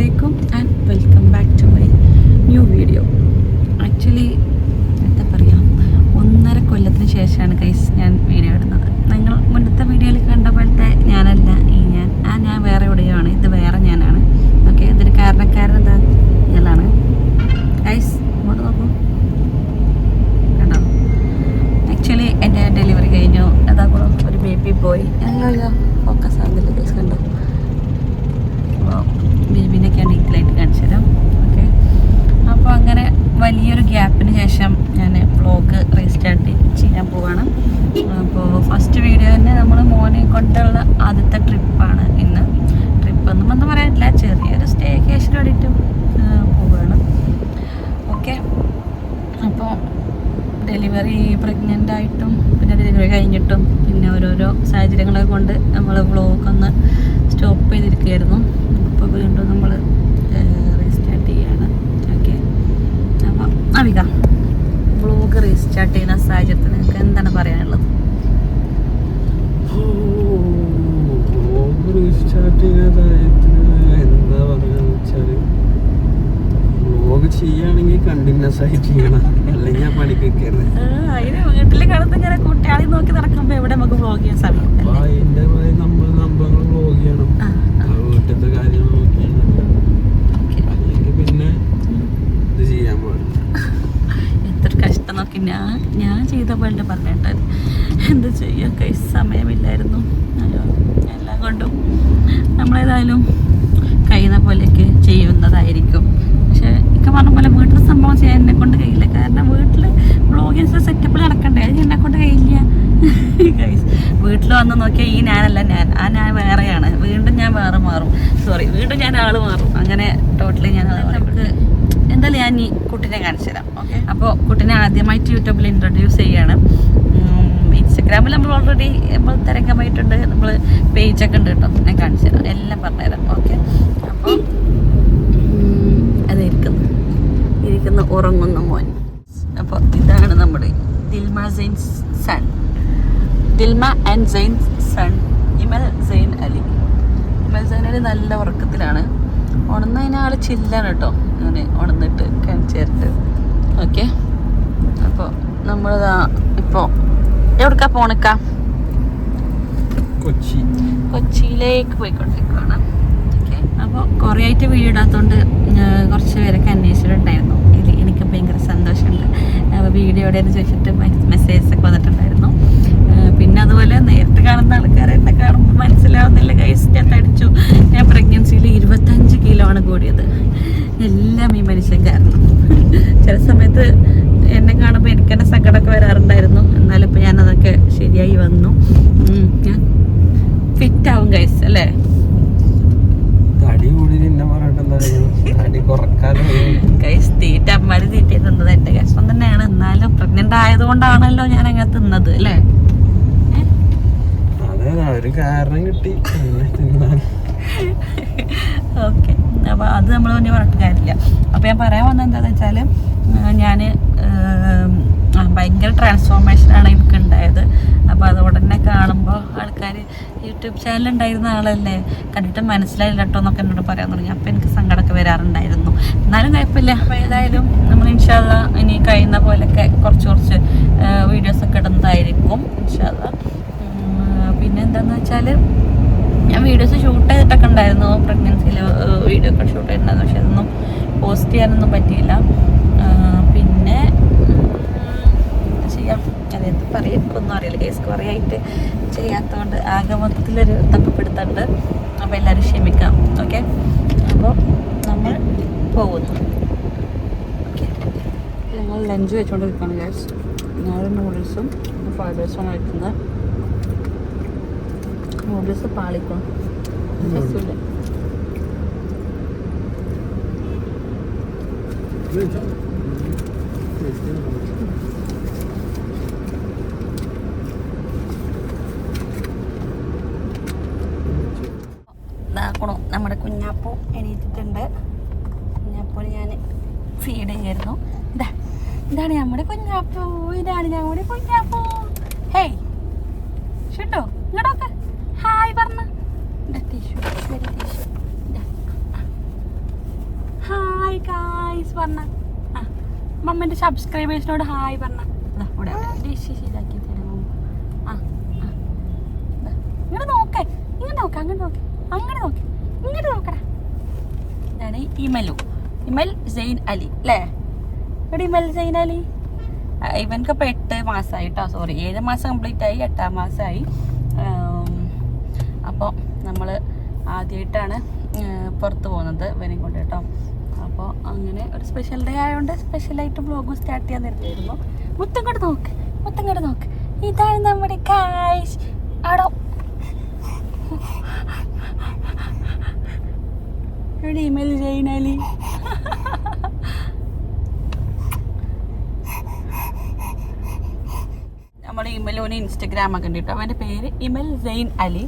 അലൈക്കും and welcome back to my new video actually എന്താ പറയുക ഒന്നര കൊല്ലത്തിന് ശേഷമാണ് കൈസ് ഞാൻ വീഡിയോ ഇടുന്നത്. നിങ്ങൾ മുന്നത്തെ വീഡിയോയിൽ കണ്ട പോലത്തെ ഞാനല്ല ഈ ഞാൻ. ആ ഞാൻ വേറെ എവിടെയാണ് ഇത് വേറെ ഞാനാണ്. ഓക്കെ ഇതിന് കാരണക്കാരൻ എന്താ? ഇയാളാണ്. കൈസ് ഇങ്ങോട്ട് നോക്കൂ. കണ്ടോ? ആക്ച്വലി എന്റെ ഡെലിവറി കഴിഞ്ഞു. അതാ കൂടെ ഒരു ബേബി ബോയ് അയ്യോ ഫോക്കസ് ആകുന്നില്ല കേസ് കണ്ടോ അപ്പോൾ ബേബിനൊക്കെ ഞാൻ ഡീറ്റെയിലായിട്ട് കാണിച്ചു തരാം ഓക്കെ അപ്പോൾ അങ്ങനെ വലിയൊരു ഗ്യാപ്പിന് ശേഷം ഞാൻ വ്ളോഗ് റീസ്റ്റാർട്ട് ചെയ്യാൻ പോവാണ്. അപ്പോൾ ഫസ്റ്റ് വീഡിയോ തന്നെ നമ്മൾ മോനെ കൊണ്ടുള്ള ആദ്യത്തെ ട്രിപ്പാണ് ഇന്ന്. ട്രിപ്പ് ഒന്നും ഒന്നും പറയാനില്ല ചെറിയൊരു സ്റ്റേ സ്റ്റേക്കേഷൻ വേണ്ടിയിട്ട് പോവുകയാണ് ഓക്കെ അപ്പോൾ ഡെലിവറി പ്രഗ്നന്റ് ആയിട്ടും പിന്നെ ഡെലിവറി കഴിഞ്ഞിട്ടും പിന്നെ ഓരോരോ സാഹചര്യങ്ങളെ കൊണ്ട് നമ്മൾ വ്ളോഗ് ഒന്ന് സ്റ്റോപ്പ് ചെയ്തിരിക്കുകയായിരുന്നു. അപ്പോൾ വീണ്ടും നമ്മൾ റീസ്റ്റാർട്ട് ചെയ്യാണ് ഓക്കെ അപ്പോൾ അവിക. വ്ളോഗ് റീസ്റ്റാർട്ട് ചെയ്യുന്ന സാഹചര്യത്തിൽ നിങ്ങൾക്ക് എന്താണ് പറയാനുള്ളത്? സ്റ്റാർട്ട് ചെയ്യുന്നതായത്തിന് എന്താ പറയാന്ന് വെച്ചാൽ വ്ലോഗ് ചെയ്യുകയാണെങ്കിൽ കണ്ടിന്യൂസ് ആയി ചെയ്യണം. അല്ലെങ്കിൽ ഞാൻ പണിക്ക് വെക്കരുത് അതിന് വീട്ടിൽ കിടന്ന് ഇങ്ങനെ കുട്ടികളെ നോക്കി നടക്കുമ്പോൾ എവിടെ നമുക്ക് വ്ലോഗ് ചെയ്യാൻ സമയം അല്ലേ നമ്മൾ സംഭവങ്ങൾ വ്ലോഗ് ചെയ്യണം. വീട്ടിലത്തെ കാര്യങ്ങൾ നോക്കിയാണ് Okay. അല്ലെങ്കിൽ പിന്നെ ഇത് ചെയ്യാൻ പാടില്ല എത്ര നോക്കി ഞാൻ ഞാൻ ചെയ്ത പോലെ പറഞ്ഞിട്ട് എന്ത് ചെയ്യാം? കൈ സമയമില്ലായിരുന്നു. എല്ലാം കൊണ്ടും നമ്മളേതായാലും കഴിയുന്ന പോലെയൊക്കെ ചെയ്യുന്നതായിരിക്കും. പക്ഷേ ഇക്കെ പറഞ്ഞ പോലെ വീട്ടിൽ സംഭവം ചെയ്യാൻ എന്നെ കൊണ്ട് കഴിയില്ല. കാരണം വീട്ടിൽ ബ്ലോഗിൻസ് സെറ്റപ്പിൽ നടക്കണ്ടേ? അത് എന്നെ കൊണ്ട് കഴിയില്ല. ഗൈസ് വീട്ടിൽ വന്ന് നോക്കിയാൽ ഈ ഞാനല്ല ഞാൻ. ആ ഞാൻ വേറെയാണ്. വീണ്ടും ഞാൻ വേറെ മാറും. സോറി വീണ്ടും ഞാൻ ആൾ മാറും. അങ്ങനെ ടോട്ടലി ഞാൻ നമുക്ക് എന്തായാലും ഞാൻ ഈ കുട്ടിനെ കാണിച്ചു തരാം. ഓക്കെ. അപ്പോൾ കുട്ടിനെ ആദ്യമായിട്ട് യൂട്യൂബിൽ ഇൻട്രൊഡ്യൂസ് ചെയ്യാണ്. ഇൻസ്റ്റഗ്രാമിൽ നമ്മൾ ഓൾറെഡി നമ്മൾ തിരക്കമായിട്ടുണ്ട്. നമ്മൾ പേജൊക്കെ ഉണ്ട് കേട്ടോ. ഞാൻ കാണിച്ചു തരാം. എല്ലാം പറഞ്ഞുതരാം ഓക്കെ. അപ്പോൾ അത് ഇരിക്കുന്നു. ഇരിക്കുന്ന ഉറങ്ങുന്ന മോൻ. അപ്പോൾ ഇതാണ് നമ്മുടെ Dilma Zain son. Dilma and Zain son Imal Zain Ali. Imal Zain Ali നല്ല ഉറക്കത്തിലാണ്. ഉണർന്നതിനാൾ ചില്ലാണ് കേട്ടോ. അങ്ങനെ ഉണർന്നിട്ട് കാണിച്ചു ഓക്കെ? അപ്പോൾ നമ്മളിതാ ഇപ്പോൾ എവിടേക്കാ പോണക്ക? കൊച്ചി. കൊച്ചിയിലേക്ക് പോയിക്കൊണ്ടിരിക്കുകയാണ് ഓക്കെ? അപ്പോൾ കുറേ ആയിട്ട് വീഡിയോ ഇടാത്തതുകൊണ്ട് കുറച്ച് പേരൊക്കെ അന്വേഷിച്ചിട്ടുണ്ടായിരുന്നു. ഇതിൽ എനിക്ക് ഭയങ്കര സന്തോഷമുണ്ട്. അപ്പോൾ വീഡിയോ എവിടെയെന്ന് ചോദിച്ചിട്ട് മെസ്സേജസ് ഒക്കെ വന്നിട്ടുണ്ടായിരുന്നു. പിന്നെ അതുപോലെ നേരിട്ട് കാണുന്ന ആൾക്കാർ എന്നെ കാണുമ്പോൾ മനസ്സിലാവുന്നില്ല. കൈസ് ഞാൻ തടിച്ചു. ഞാൻ പ്രഗ്നൻസിയിൽ ഇരുപത്തഞ്ച് കിലോ ആണ് കൂടിയത്. എല്ലാം ഈ മനുഷ്യൻ കാരണം. ചില സമയത്ത് എന്നെ കാണുമ്പോൾ എനിക്ക് തന്നെ സങ്കടമൊക്കെ വരാറുണ്ടായിരുന്നു. എന്നാലും ഇപ്പം ഞാനതൊക്കെ ശരിയായി വന്നു. ഞാൻ ഫിറ്റ് ആവും കൈസ് അല്ലേ? ഗൈസ് തീറ്റ അമ്മമാര് തീറ്റ തിന്നത് എന്റെ കഷ്ടം തന്നെയാണ്. എന്നാലും പ്രഗ്നന്റ് ആയതുകൊണ്ടാണല്ലോ ഞാൻ അങ്ങനെ തിന്നത് അല്ലേ? ഒരു കാരണം കിട്ടി. ഓക്കെ അപ്പോൾ അത് നമ്മൾ തന്നെ പറഞ്ഞിട്ട് കാര്യമില്ല. അപ്പോൾ ഞാൻ പറയാൻ വന്നത് എന്താണെന്ന് വെച്ചാൽ ഞാൻ ഭയങ്കര ട്രാൻസ്ഫോർമേഷനാണ് എനിക്ക് ഉണ്ടായത് അപ്പോൾ അത് ഉടനെ കാണുമ്പോൾ ആൾക്കാർ യൂട്യൂബ് ചാനൽ ഉണ്ടായിരുന്ന ആളല്ലേ? കണ്ടിട്ട് മനസ്സിലായില്ല കേട്ടോ എന്നൊക്കെ എന്നോട് പറയാൻ തുടങ്ങി. അപ്പോൾ എനിക്ക് സങ്കടമൊക്കെ വരാറുണ്ടായിരുന്നു. എന്നാലും കുഴപ്പമില്ല. അപ്പോൾ ഏതായാലും നമ്മൾ ഇൻഷാല്ല ഇനി കഴിയുന്ന പോലെയൊക്കെ കുറച്ച് കുറച്ച് വീഡിയോസൊക്കെ ഇടുന്നതായിരിക്കും. ഇൻഷാല്ല പിന്നെ എന്താണെന്ന് വെച്ചാൽ ഞാൻ വീഡിയോസ് ഷൂട്ട് ചെയ്തിട്ടൊക്കെ ഉണ്ടായിരുന്നു. പ്രഗ്നൻസിയിൽ വീഡിയോ ഒക്കെ ഷൂട്ട് ചെയ്തിട്ടുണ്ടായിരുന്നു. പക്ഷെ അതൊന്നും പോസ്റ്റ് ചെയ്യാനൊന്നും പറ്റിയില്ല. പിന്നെ ചെയ്യാം? അതെന്ത് പറയും? ഒന്നും അറിയില്ല. കേസ് കുറേ ആയിട്ട് ചെയ്യാത്തതുകൊണ്ട് ആകെ മൊത്തത്തിലൊരു തപ്പപ്പെടുത്തുണ്ട്. അപ്പോൾ എല്ലാവരും ക്ഷമിക്കാം. ഓക്കെ? അപ്പോൾ നമ്മൾ പോകുന്നു. ഞങ്ങൾ ലഞ്ച് വെച്ചുകൊണ്ടിരിക്കുകയാണ് ഗ്യാസ് ഞാൻ നൂഡിൽസും ഫ്രൈഡ് റൈസും കഴിക്കുന്നത് നമ്മുടെ കുഞ്ഞാപ്പൂ എണീറ്റിട്ടുണ്ട്. കുഞ്ഞാപ്പൂന് ഞാൻ ഫീഡ് ചെയ്യായിരുന്നു. ഇതാ ഇതാണ് നമ്മുടെ കുഞ്ഞാപ്പൂ. ഇതാണ് നമ്മുടെ കുഞ്ഞാപ്പു ഹേയ് ഷുട്ടോ ഇങ്ങോട്ടൊക്കെ ഹായ് പറഞ്ഞ ടിഷ്യൂ ടിഷ്യൂ ഹായ് ഗായ്സ് പറഞ്ഞ. ആ മമ്മന്റെ സബ്സ്ക്രൈബേഴ്സിനോട് ഹായ് പറഞ്ഞ. ഇവിടെ തരാമോ ആ ഇങ്ങനെ നോക്കേ. ഇങ്ങനെ നോക്ക അങ്ങോട്ട് നോക്ക്. അങ്ങോട്ട് നോക്ക്. ഇങ്ങോട്ട് നോക്കടാ. ഇതാണ് ഇമലു. ഇമൽ സെയിൻ അലി അല്ലേ? ഇവിടെ ഇമൽ സെയിൻ അലി? ഇപ്പോൾ എട്ട് മാസമായി കേട്ടോ സോറി ഏഴ് മാസം കംപ്ലീറ്റ് ആയി എട്ടാം മാസമായി അപ്പോൾ നമ്മൾ ആദ്യമായിട്ടാണ് പുറത്ത് പോകുന്നത് ഇവനെയും കൊണ്ട് കേട്ടോ. അങ്ങനെ ഒരു സ്പെഷ്യൽ ഡേ ആയതുകൊണ്ട് സ്പെഷ്യലായിട്ട് ബ്ലോഗ് സ്റ്റാർട്ട് ചെയ്യാൻ നേരത്തെയായിരുന്നു മുത്തം കൂടെ നോക്ക് മുത്തം കൂടെ നോക്ക്. ഇതാണ് നമ്മുടെ കാശ് അടോ ഇവിടെ ഇമെയിൽ ചെയ്യണാലി നമ്മുടെ ഇമലുവിന് ഇൻസ്റ്റഗ്രാം ഒക്കെ ഉണ്ട് കേട്ടോ. അവന്റെ പേര് ഇമൽ സെയിൻ അലി.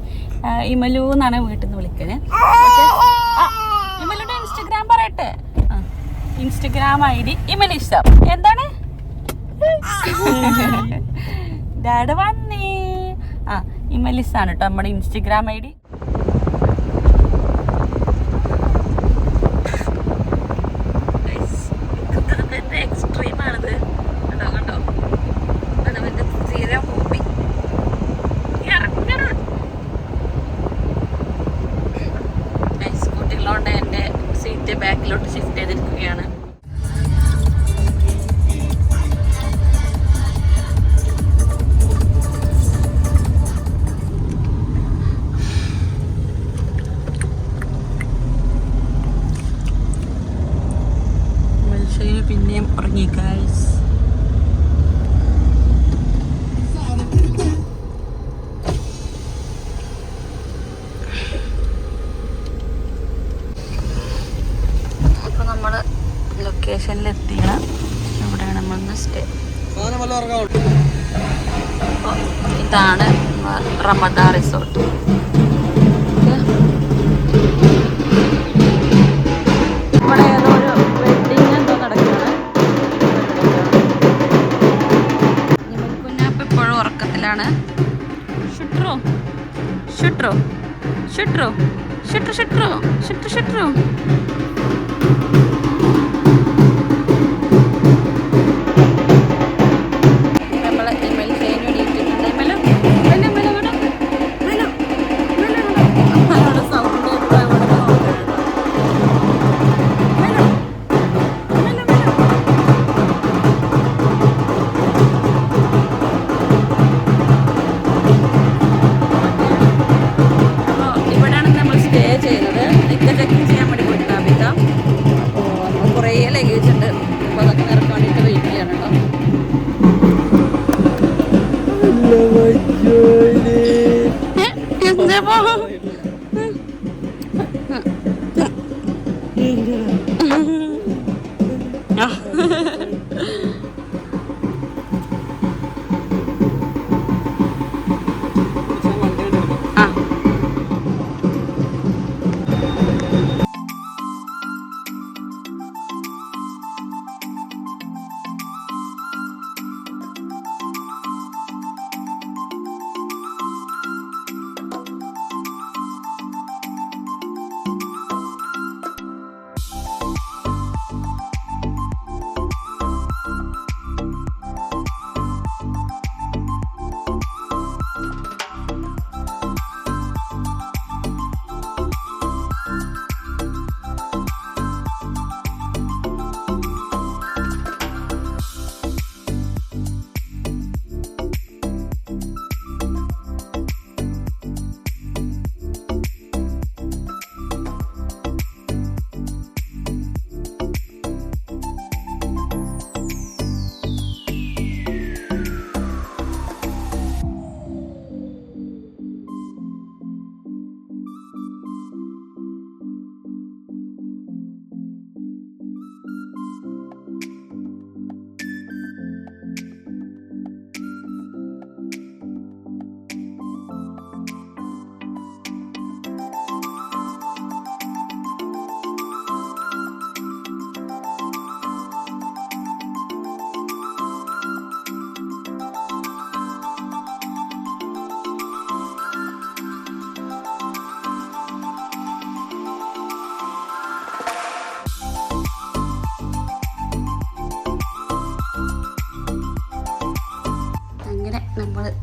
ഇമലു എന്നാണ് വീട്ടിൽ നിന്ന് വിളിക്കുന്നത് ഇമലുടെ ഇൻസ്റ്റഗ്രാം പറയട്ടെ ആ, ഇൻസ്റ്റഗ്രാം ഐ ഡി ഇമലിസം എന്താണ് ഡാഡ് വന്നേ. ആ ഇമലിസ് ആണ് കേട്ടോ നമ്മുടെ ഇൻസ്റ്റഗ്രാം ഐ ഡി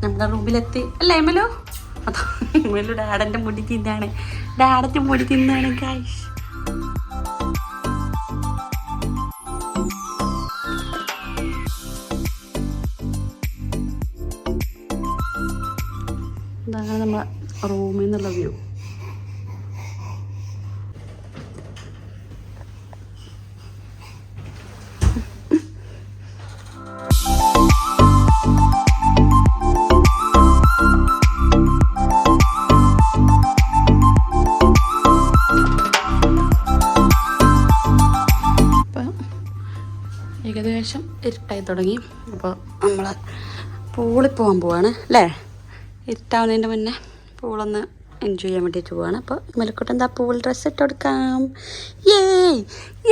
നമ്മുടെ റൂമിലെത്തി. അല്ല എമലോ അതോ എമലു ഡാഡന്റെ മുടി തിന്നാണ്. ഡാഡന്റെ മുടി തിന്നാണ് ഗായ്സ് ഇതാണ് നമ്മളെ റൂമിൽ നിന്നുള്ള വ്യൂ. ഇരുട്ടായി തുടങ്ങി. അപ്പോൾ നമ്മൾ പൂളിൽ പോകാൻ പോവാണ് അല്ലേ? ഇരുട്ടാവുന്നതിന്റെ മുന്നേ പൂളൊന്ന് എൻജോയ് ചെയ്യാൻ വേണ്ടിയിട്ട് പോവാണ്. അപ്പോൾ മെലക്കോട്ട് എന്താ പൂൾ ഡ്രസ്സ് ഇട്ട് കൊടുക്കാം. ഏയ്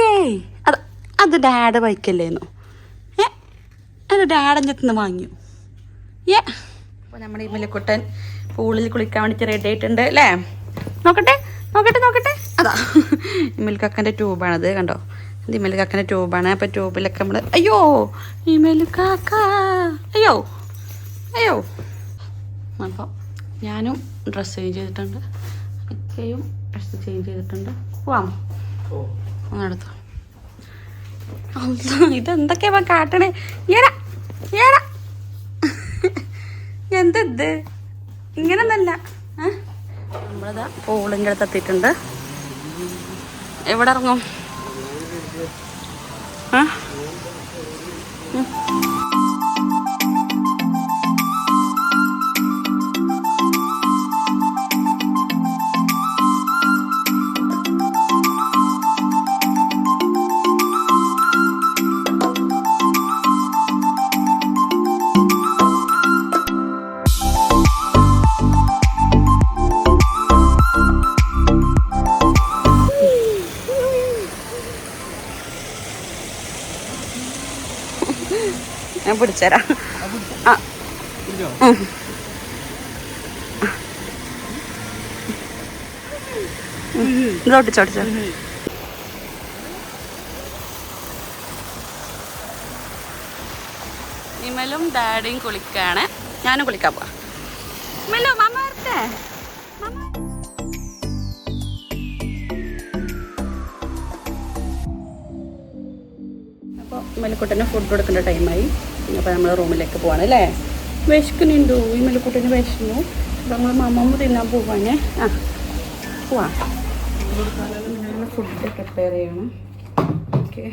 ഏയ് അത് അത് ഡാഡ് ബൈക്കല്ലേന്നു ഏ? അത് ഡാഡന്റെ അടുത്ത് നിന്ന് വാങ്ങിയോ? ഏ? അപ്പോൾ നമ്മുടെ ഈ മെലക്കുട്ടൻ പൂളിൽ കുളിക്കാൻ വേണ്ടിയിട്ട് റെഡി ആയിട്ടുണ്ട് അല്ലേ? നോക്കട്ടെ നോക്കട്ടെ നോക്കട്ടെ. അതാ. മിൽക്കക്കന്റെ ട്യൂബാണത് കണ്ടോ? ഇത് കാക്കന്റെ ട്യൂബാണ്. അപ്പോൾ ട്യൂബിലൊക്കെ നമ്മൾ അയ്യോ ഇമൽക്കാക്ക അയ്യോ അയ്യോ. അപ്പോൾ ഞാനും ഡ്രസ്സ് ചേഞ്ച് ചെയ്തിട്ടുണ്ട്. ഇക്കയും ഡ്രസ്സ് ചേഞ്ച് ചെയ്തിട്ടുണ്ട്. പോവാം. അല്ലാ, ഇതെന്തൊക്കെയാ കാട്ടണേ? ഏടാ ഏടാ എന്തെന്ത്? ഇങ്ങനൊന്നല്ല? നമ്മളിതാ പൂളിന്റെ അടുത്ത് എത്തിയിട്ടുണ്ട്. എവിടെ ഇറങ്ങും? ആ ഉം. പിടിച്ചുതരാം ആ. ഉം. ഇത് ഒട്ടിച്ചോ. ഒട്ടിച്ചോ ഇമലും ഡാഡിയും കുളിക്കാണ്. ഞാനും കുളിക്കാൻ പോവാ. ഇമലു മാമ വരട്ടെ. അപ്പോൾ ഇമലക്കുട്ടന് ഫുഡ് കൊടുക്കേണ്ട ടൈമായി അപ്പോൾ നമ്മൾ റൂമിലേക്ക് പോവാണ് അല്ലേ? വിശക്കുന്നുണ്ടോ ഈ മലക്കുട്ടന് വിശന്നു. അപ്പോൾ നമ്മൾ മമ്മമ്മ തിന്നാൻ പോവാണേ. ആ പോവാം. ഞങ്ങൾ ഫുഡ് പ്രിപ്പയർ ചെയ്യണം. ഓക്കെ.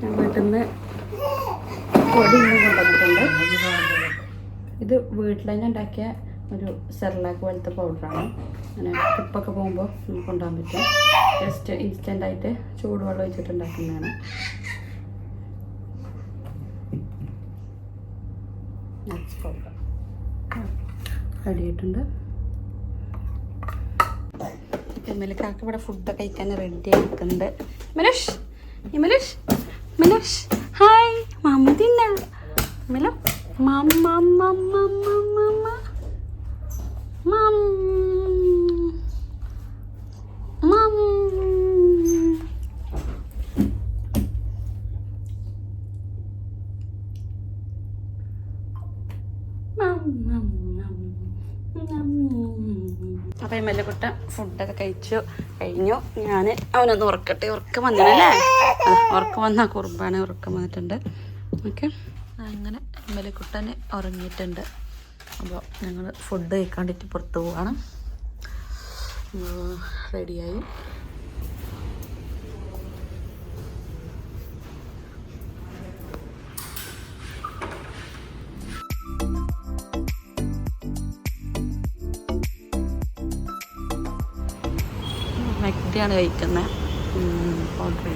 ഞാൻ വീട്ടിൽ നിന്ന് പൊടി ഇന്ന് ഇത് വീട്ടിൽ തന്നെ ഉണ്ടാക്കിയ ഒരു സെർലാക്ക് പോലത്തെ പൗഡറാണ് അങ്ങനെ ട്രിപ്പൊക്കെ പോകുമ്പോൾ നമുക്ക് കൊണ്ടുപോകാൻ പറ്റും. ജസ്റ്റ് ഇൻസ്റ്റന്റായിട്ട് ചൂടുവെള്ളം ഒഴിച്ചിട്ട് ഉണ്ടാക്കുന്നതാണ് നട്ട്സ് പൗഡർ റെഡി ആയിട്ടുണ്ട് ഇമലക്കാക്ക് ഇവിടെ ഫുഡ് കഴിക്കാൻ റെഡി ആയിട്ടുണ്ട്. മിനുഷ് ഇമലുഷ് മിനുഷ്. ഹായ് മാമു തിന്ന. മിലു മമ്മ മമ്മ മമ്മ മം മം അപ്പം ഈ മെല്ലക്കുട്ട ഫുഡൊക്കെ കഴിച്ചു. കഴിഞ്ഞു. ഞാൻ അവനൊന്ന് ഉറക്കട്ടെ. ഉറക്കം വന്നിട്ടല്ലേ ഉറക്കം വന്ന കുറുമ്പാണ് ഉറക്കം വന്നിട്ടുണ്ട്. ഓക്കെ. അങ്ങനെ മെല്ലക്കുട്ടന് ഉറങ്ങിയിട്ടുണ്ട്. അപ്പോൾ ഞങ്ങൾ ഫുഡ് കഴിക്കാണ്ടിട്ട് പുറത്ത് പോവാണ്. റെഡിയായി. മെക്ഡിയാണ് കഴിക്കുന്നത് ഓർഡർ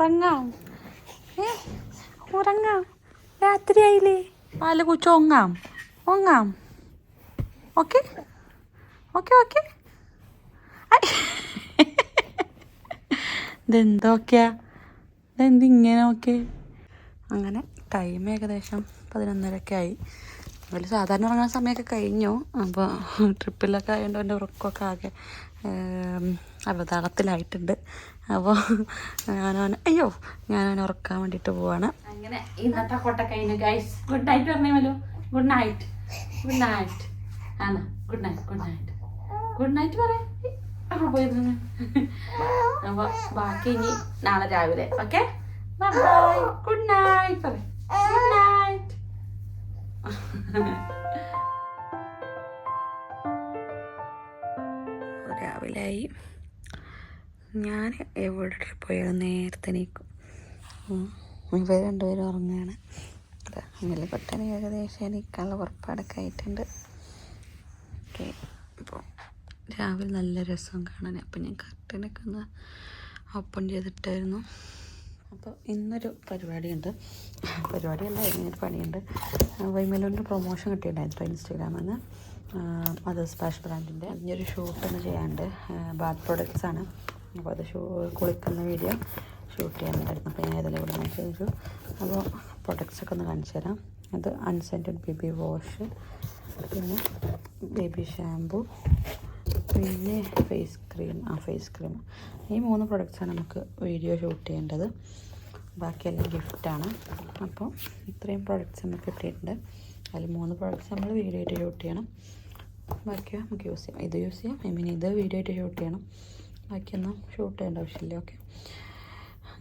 ഉറങ്ങാം. ഏ ഉറങ്ങാം. രാത്രിയായില്ലേ? പാൽ കൊച്ചു ഒങ്ങാം ഒങ്ങാം ഓക്കെ? Okay okay? ഇതെന്തൊക്കെയാ? ഇതെന്തിങ്ങനെ ഓക്കെ? അങ്ങനെ ടൈം ഏകദേശം പതിനൊന്നരയൊക്കെ ആയി. അതിൽ സാധാരണ ഉറങ്ങുന്ന സമയമൊക്കെ കഴിഞ്ഞു. അപ്പോൾ ട്രിപ്പിലൊക്കെ ആയതുകൊണ്ട് എന്റെ ഉറക്കമൊക്കെ ആകെ അവതാളത്തിലായിട്ടുണ്ട് അപ്പോൾ ഞാനവൻ അയ്യോ ഞാനവനെ ഉറക്കാൻ വേണ്ടിയിട്ട് പോവാണ്. അങ്ങനെ ഇന്നത്തെ കൊട്ട കഴിഞ്ഞു ഗൈസ് ഗുഡ് നൈറ്റ് പറഞ്ഞേ ഗുഡ് നൈറ്റ് ഗുഡ് നൈറ്റ് ആണ്. Good night good night good night പറയാം പോയിരുന്നു. അപ്പോൾ ബാക്കി ഇനി നാളെ രാവിലെ. ഓക്കെ ബൈ ഗുഡ് നൈറ്റ് പറയാം ഗുഡ് നൈറ്റ് രാവിലെ ആയി. ഞാൻ എവിടെ ട്രിപ്പ് പോയാലും നേരത്തെ നീക്കും ഇവർ രണ്ടുപേരും ഉറങ്ങുകയാണ് അങ്ങനെ പെട്ടെന്ന് ഏകദേശം എനിക്കുള്ള ഉറപ്പാടൊക്കെ ആയിട്ടുണ്ട്. ഓക്കെ അപ്പോൾ രാവിലെ നല്ല രസം കാണാൻ. അപ്പം ഞാൻ കർട്ടനൊക്കെ ഒന്ന് ഓപ്പൺ ചെയ്തിട്ടായിരുന്നു. അപ്പോൾ ഇന്നൊരു പരിപാടിയുണ്ട്. പരിപാടിയല്ല ഇങ്ങനൊരു പണിയുണ്ട്. വൈമലോന്റെ പ്രൊമോഷൻ കിട്ടിയിട്ടുണ്ടായിരുന്നു ഇൻസ്റ്റാഗ്രാമിൽ നിന്ന് മദേഴ്സ് പാഷ് ബ്രാൻഡിന്റെ അതിനൊരു ഷൂട്ട് ഒന്ന് ചെയ്യാണ്ട് ബാത്ത് പ്രോഡക്റ്റ്സാണ് അപ്പോൾ അത് ഷൂ കുളിക്കുന്ന വീഡിയോ ഷൂട്ട് ചെയ്യാനുണ്ടായിരുന്നു. അപ്പോൾ ഞാൻ ഏതെങ്കിലും ഇവിടെ നിന്ന് ചെയ്തു. അപ്പോൾ പ്രൊഡക്ട്സൊക്കെ ഒന്ന് കാണിച്ചു തരാം. അത് അൺസെന്റഡ് ബേബി വാഷ് പിന്നെ ബേബി ഷാമ്പു പിന്നെ ഫേസ് ക്രീം ആ ഫേസ് ക്രീം ഈ മൂന്ന് പ്രൊഡക്ട്സാണ് നമുക്ക് വീഡിയോ ഷൂട്ട് ചെയ്യേണ്ടത്. ബാക്കിയെല്ലാം ഗിഫ്റ്റാണ് അപ്പോൾ ഇത്രയും പ്രൊഡക്ട്സ് നമുക്ക് കിട്ടിയിട്ടുണ്ട്. അതിൽ മൂന്ന് പ്രൊഡക്ട്സ് നമ്മൾ വീഡിയോ ആയിട്ട് ഷൂട്ട് ചെയ്യണം. ബാക്കി നമുക്ക് യൂസ് ചെയ്യാം. ഇത് യൂസ് ചെയ്യാം. ഐ മീൻ ഇത് വീഡിയോ ആയിട്ട് ഷൂട്ട് ചെയ്യണം. ബാക്കിയൊന്നും ഷൂട്ട് ചെയ്യേണ്ട ആവശ്യമില്ല ഓക്കെ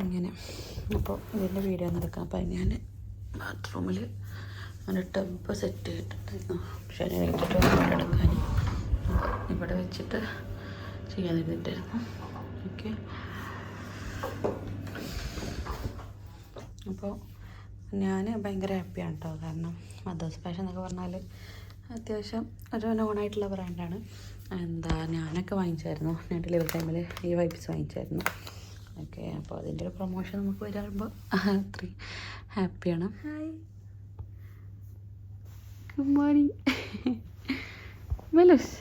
അങ്ങനെ. അപ്പോൾ ഇതിന്റെ വീഡിയോ നടക്കാം അപ്പോൾ ഞാൻ ബാത്റൂമിൽ അങ്ങനെ ടബ് സെറ്റ് ചെയ്തിട്ടുണ്ടായിരുന്നു. പക്ഷേ ഞാൻ എടുത്തിട്ട് ഫോട്ടോ എടുക്കാൻ ഇവിടെ വെച്ചിട്ട് ചെയ്യാൻ ഇരുന്നിട്ടായിരുന്നു. ഓക്കെ അപ്പോൾ ഞാൻ ഭയങ്കര ഹാപ്പിയാണ് കേട്ടോ കാരണം മദേഴ്സ് ഫാഷൻ എന്നൊക്കെ പറഞ്ഞാൽ അത്യാവശ്യം ഒരു നോണായിട്ടുള്ള ബ്രാൻഡാണ് എന്താ ഞാനൊക്കെ വാങ്ങിച്ചായിരുന്നു. ഞാൻ ഡെലിവറി ടൈമിൽ ഈ വൈപ്സ് വാങ്ങിച്ചായിരുന്നു. ഓക്കെ അപ്പോൾ അതിന്റെ ഒരു പ്രൊമോഷൻ നമുക്ക് വരുമ്പോൾ അത്രയും ഹാപ്പിയാണ് hi good morning മെലൂസ്.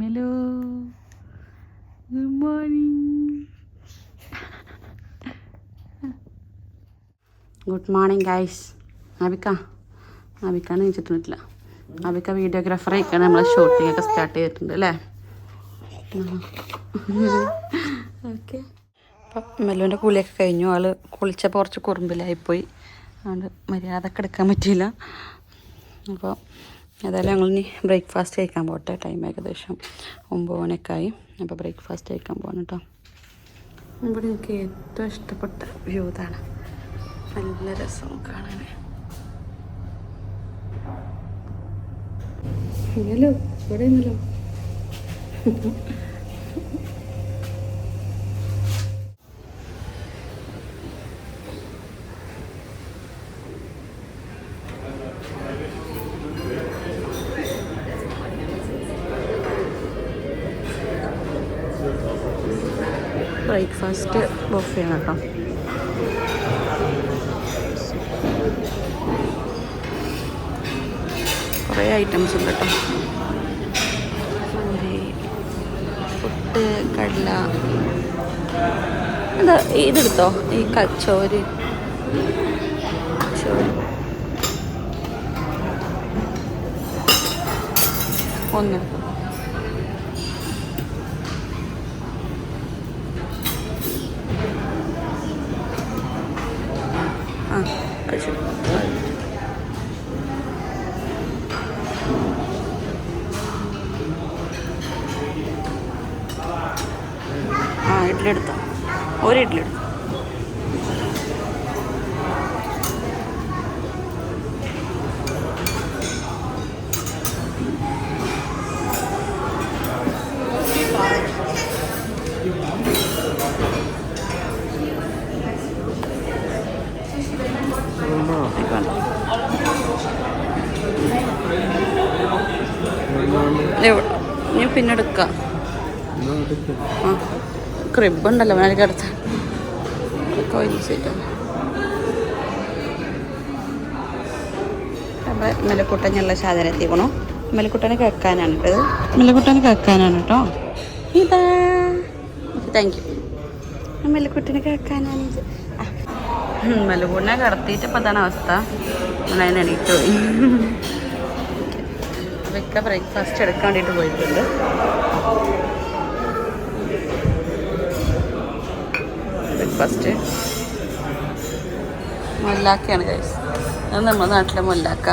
Melu good morning good morning guys അബിക്ക ആബിക്കാണ് നീച്ചിട്ടൊന്നുമില്ല ആബിക്ക വീഡിയോഗ്രാഫർ ആയിക്കാണ് നമ്മൾ ഷൂട്ടിംഗ് ഒക്കെ സ്റ്റാർട്ട് ചെയ്തിട്ടുണ്ട് അല്ലേ? ഓക്കെ. അപ്പം മെല്ലുവിന്റെ കുളിയൊക്കെ കഴിഞ്ഞു. ആൾ കുളിച്ചപ്പോൾ കുറച്ച് കുറുമ്പിലായിപ്പോയി. അതുകൊണ്ട് മര്യാദയ്ക്ക് എടുക്കാൻ പറ്റിയില്ല. അപ്പോൾ ഏതായാലും ഞങ്ങൾ ഇനി ബ്രേക്ക്ഫാസ്റ്റ് കഴിക്കാൻ പോട്ടെ. ടൈം ഏകദേശം ഒമ്പത് മണിയൊക്കെ ആയി. അപ്പോൾ ബ്രേക്ക്ഫാസ്റ്റ് കഴിക്കാൻ പോകണം കേട്ടോ ഇവിടെ എനിക്ക് ഏറ്റവും ഇഷ്ടപ്പെട്ട വ്യൂ ഇതാണ്. നല്ല രസം കാണാൻ ഹലോ ഇവിടെ ഇന്നല്ലോ ബ്രേക്ക്ഫാസ്റ്റ് ബൊഫയാണ് കേട്ടോ കുറേ ഐറ്റംസ് ഉണ്ട് കേട്ടോ പൂരി പുട്ട് കടല എന്താ ഇതെടുത്തോ. ഈ കച്ചോര് ചോറ് ക്രിബ് ഉണ്ടല്ലോ അവനെ അടുത്ത്. സീറ്റ് അപ്പോൾ സാധനം എത്തിക്കണോ. ഇന്നലെക്കുട്ടനെ കേൾക്കാനാണ് കേട്ടോ ഇത്. ഇന്നലെക്കുട്ടനെ കേൾക്കാനാണ് കേട്ടോ ഇതാ. താങ്ക് യു ഇന്നലെക്കുട്ടനെ കേൾക്കാനാണ് ഇത്. ഇന്നലെക്കുട്ടനെ കടത്തിയിട്ട് ഇപ്പം അതാണ് അവസ്ഥ. ഞാൻ എണീറ്റ് പോയി. ഇക്ക ബ്രേക്ക്ഫാസ്റ്റ് എടുക്കാൻ വേണ്ടിയിട്ട് പോയിട്ടുണ്ട്. ബ്രേക്ക്ഫാസ്റ്റ് മുല്ലാക്കയാണ് കഴിച്ചത് അത് നമ്മുടെ നാട്ടിലെ മുല്ലാക്ക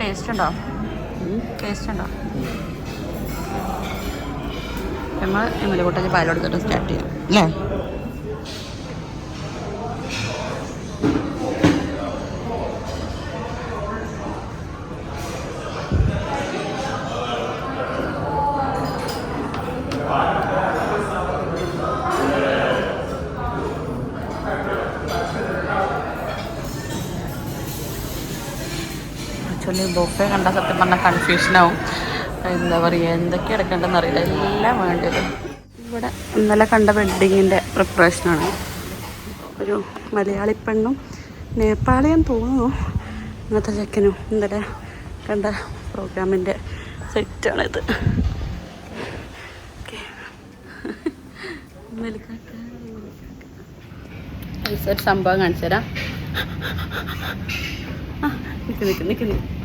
ടേസ്റ്റ് ഉണ്ടോ ടേസ്റ്റ് ഉണ്ടോ? നമ്മൾ ഇമ്മലക്കൂട്ടഞ്ഞ് പാൽ കൊടുത്തിട്ട് സ്റ്റാർട്ട് ചെയ്യാം. അല്ലേ? പറഞ്ഞാൽ കൺഫ്യൂഷനാവും എന്താ പറയുക എന്തൊക്കെ എടുക്കേണ്ടതെന്ന് അറിയില്ല. എല്ലാം വേണ്ടത് ഇവിടെ ഇന്നലെ കണ്ട വെഡ്ഡിങ്ങിന്റെ പ്രിപ്പറേഷനാണ് ഒരു മലയാളി പെണ്ണും നേപ്പാളിയും തോന്നുന്നു. ഇന്നത്തെ ചെക്കനും ഇന്നലെ കണ്ട പ്രോഗ്രാമിന്റെ സെറ്റാണിത് ഒരു സംഭവം കാണിച്ചു തരാം നിൽക്കുന്നു നിൽക്കുന്നു നിൽക്ക് നിൽക്ക് നിൽക്ക് നിങ്ങളെ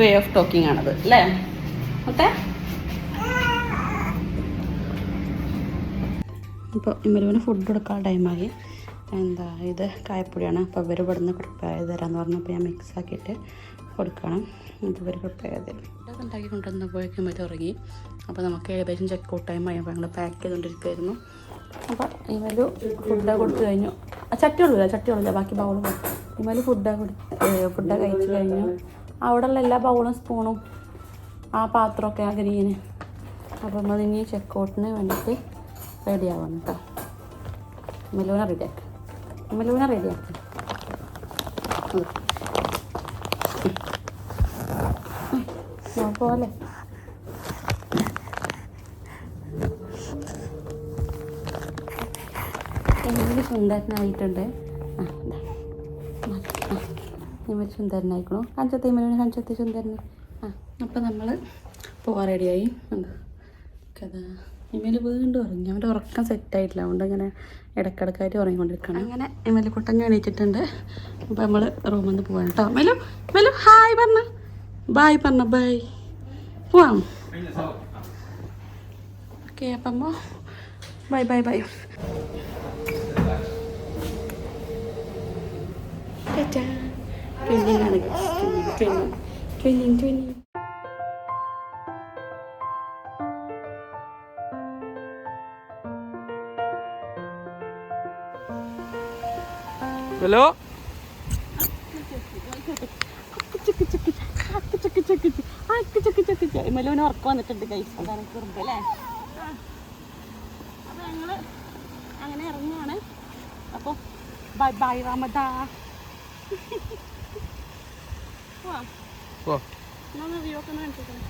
വേ ഓഫ് ടോക്കിംഗ് ആണത് അല്ലേ? ഓക്കെ? ഇപ്പോൾ ഇമ്മരുവിന് ഫുഡ് കൊടുക്കാൻ ടൈമായി എന്താ ഇത് കായപ്പൊടിയാണ്. അപ്പോൾ ഇവർ നിന്ന് പ്രിപ്പയർ ചെയ്ത് തരാമെന്ന് പറഞ്ഞപ്പോൾ ഞാൻ മിക്സ് ആക്കിയിട്ട് കൊടുക്കണം. എന്നിട്ട് ഇവർ പ്രിപ്പയർ ചെയ്ത് തരും. ഉണ്ടാക്കി കൊണ്ടുവന്നപ്പോഴേക്കും ഇവർ ഉറങ്ങി. അപ്പോൾ നമുക്ക് ഏകദേശം ചെക്ക് ഔട്ട് ടൈം ആയി അപ്പോൾ ഞങ്ങൾ പാക്ക് ചെയ്തുകൊണ്ടിരിക്കുമായിരുന്നു അപ്പോൾ ഇമലു ഫുഡ് കൊടുത്തു കഴിഞ്ഞു. ചട്ടി ഉള്ളില്ല ചട്ടി ഉള്ളില്ല ബാക്കി ബൗളും ഇമലു ഫുഡ് ഫുഡ് കഴിച്ചു കഴിഞ്ഞു. അവിടെയുള്ള എല്ലാ ബൗളും സ്പൂണും ആ പാത്രമൊക്കെ ആ ഗ്രീന്. അപ്പോൾ നമ്മൾ ഇനി ചെക്ക് ഔട്ടിന് വേണ്ടിയിട്ട് റെഡി ആവാണ് കേട്ടോ മെലൂന റെഡിയാക്കി മെലൂന റെഡിയാക്കി പോലെ. എങ്ങനെ സുന്ദരനായിട്ടുണ്ട്. ഇവർ സുന്ദരനായിക്കണു. കാഞ്ചത്തെ ഇമ്മനെ കാഞ്ചത്തെ സുന്ദരന്. ആ അപ്പം നമ്മൾ പോകാൻ റെഡിയായി ഉണ്ട് കഥ ഇമ്മേൽ വീണ്ടും ഉറങ്ങി. അവന്റെ ഉറക്കം സെറ്റായിട്ടില്ല അതുകൊണ്ട് ഇങ്ങനെ ഇടക്കിടക്കായിട്ട് ഉറങ്ങിക്കൊണ്ടിരിക്കണം. അങ്ങനെ ഇമ്മൽ കുട്ടഞ്ഞ് എണീറ്റിട്ടുണ്ട്. അപ്പം നമ്മൾ റൂമിൽ നിന്ന് പോവാൻ കേട്ടോ മെലു മെലു ഹായ് പറഞ്ഞ. ബായ് പറഞ്ഞ ബായ് പോവാം ഓക്കെ അപ്പം ബൈ ബൈ ബൈ ട്വിന്നിങ് ആണ് ട്വിന്നിങ് ട്വിന്നിങ് ട്വിന്നിങ് ഹലോ മെലുവിന് ഉറക്ക വന്നിട്ടുണ്ട് ഗൈസ് അതാണ് കുറുമ്പ് അല്ലേ? അപ്പോൾ ഞങ്ങൾ അങ്ങനെ ഇറങ്ങുകയാണ് അപ്പോൾ ബൈ ബൈ റമദാ. വ്യൂ ഒക്കെ ഒന്ന് കാണിച്ചേക്കണം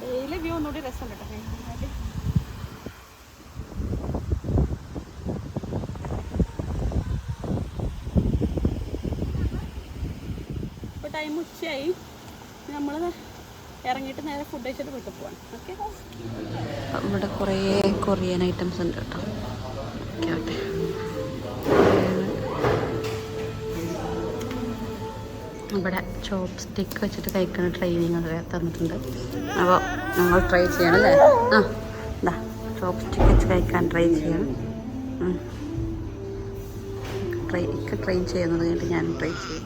ഡെയിലി വ്യൂ ഒന്നുകൂടി രസം കേട്ടോ. ടൈം ഉച്ചയായി. നമ്മൾ ഇറങ്ങിയിട്ട് നേരെ ഫുഡ് കഴിച്ചിട്ട് വീട്ടിൽ പോവാണ്. ഓക്കെ ഇവിടെ കുറേ കൊറിയൻ ഐറ്റംസ് ഉണ്ട് കേട്ടോ. ഇവിടെ ചോപ്പ് സ്റ്റിക്ക് വെച്ചിട്ട് കഴിക്കുന്ന ട്രെയിനിങ് ഒക്കെ തന്നിട്ടുണ്ട്. അപ്പോൾ നമ്മൾ ട്രൈ ചെയ്യണം അല്ലേ? ആ ഇതാ ചോപ്പ് സ്റ്റിക്ക് വെച്ച് കഴിക്കാൻ ട്രൈ ചെയ്യണം. ട്രൈ ഒക്കെ ട്രൈ ചെയ്യുന്നത് കഴിഞ്ഞിട്ട് ഞാൻ ട്രൈ ചെയ്യും.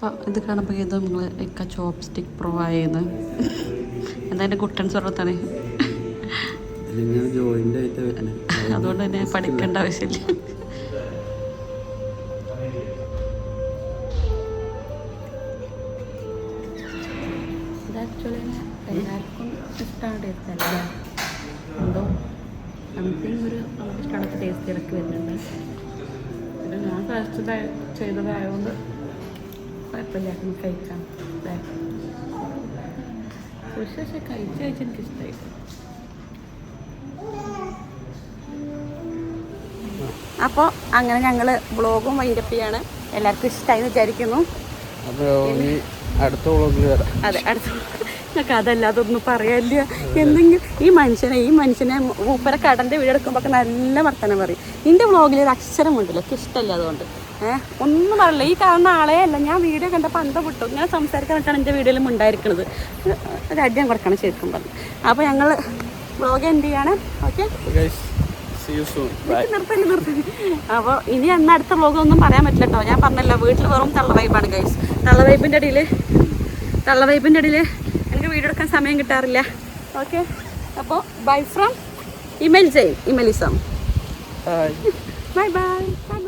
അപ്പം ഇത് കാണുമ്പോൾ ഇത് നിങ്ങൾ ഒക്കെ ചോപ്പ് സ്റ്റിക്ക് പ്രോ ആയത് എന്താ എന്റെ കുട്ടൻ സ്വർണത്താണ് അതുകൊണ്ട് തന്നെ പഠിക്കേണ്ട ആവശ്യമില്ല. പക്ഷേ കഴിച്ച് കഴിച്ച് എനിക്ക് ഇഷ്ടമായി അപ്പോൾ അങ്ങനെ ഞങ്ങൾ ബ്ലോഗും വൈരപ്പിയാണ്. എല്ലാവർക്കും ഇഷ്ടമായി എന്ന് വിചാരിക്കുന്നു. അടുത്ത വ്ളോഗിൽ വരാം. അതെ അടുത്ത ഞങ്ങൾക്ക് അതല്ലാതെ ഒന്നും പറയാനില്ല. എന്തെങ്കിലും ഈ മനുഷ്യനെ ഈ മനുഷ്യനെ മൂപ്പര കടന്റെ വീടെടുക്കുമ്പോൾ നല്ല വർത്തനം പറയും. ഇന്റെ വ്ളോഗിൽ ഒരു അക്ഷരം ഉണ്ടല്ലോ എനിക്ക് ഇഷ്ടമല്ല അതുകൊണ്ട്. ഏഹ് ഒന്നും പറയില്ല. ഈ കാണുന്ന ആളെ അല്ല ഞാൻ വീഡിയോ കണ്ടപ്പോൾ അന്തം വിട്ടു. ഇങ്ങനെ സംസാരിക്കാനായിട്ടാണ് എന്റെ വീഡിയോയിലും ഉണ്ടായിരിക്കുന്നത് ഒരു അടിയം കൊടുക്കണം ശരിക്കും പറഞ്ഞു. അപ്പോൾ ഞങ്ങൾ വ്ളോഗ് എന്ത് ചെയ്യാണ്. ഓക്കെ നിർത്തൽ നിർത്തൽ അപ്പോൾ ഇനി എന്നാ അടുത്ത വ്ളോഗ് ഒന്നും പറയാൻ പറ്റില്ല കേട്ടോ ഞാൻ പറഞ്ഞല്ലോ വീട്ടിൽ വെറും തള്ളവൈപ്പാണ് ഗൈസ് തള്ളവൈബിന്റെ ഇടയിൽ തള്ളവൈബിന്റെ ഇടയിൽ എനിക്ക് വീഡിയോ എടുക്കാൻ സമയം കിട്ടാറില്ല. ഓക്കെ അപ്പോൾ ബൈ ഫ്രം ഇമെയിൽ ചെയ്യും ഇമെലിസം. By bye by